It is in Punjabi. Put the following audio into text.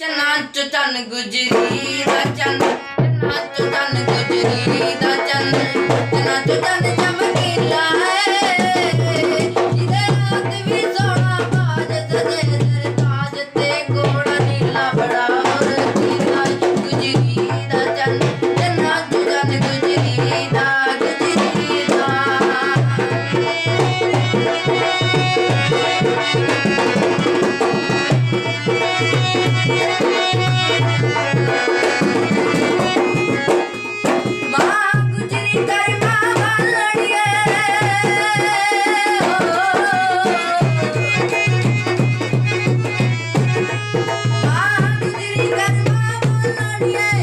ਚੰਨਾ ਚ ਚੰਨ ਗੁਜਰੀ ਦਾ ਚੰਨ ਚੰਨਾ ਚੰਨ yeah.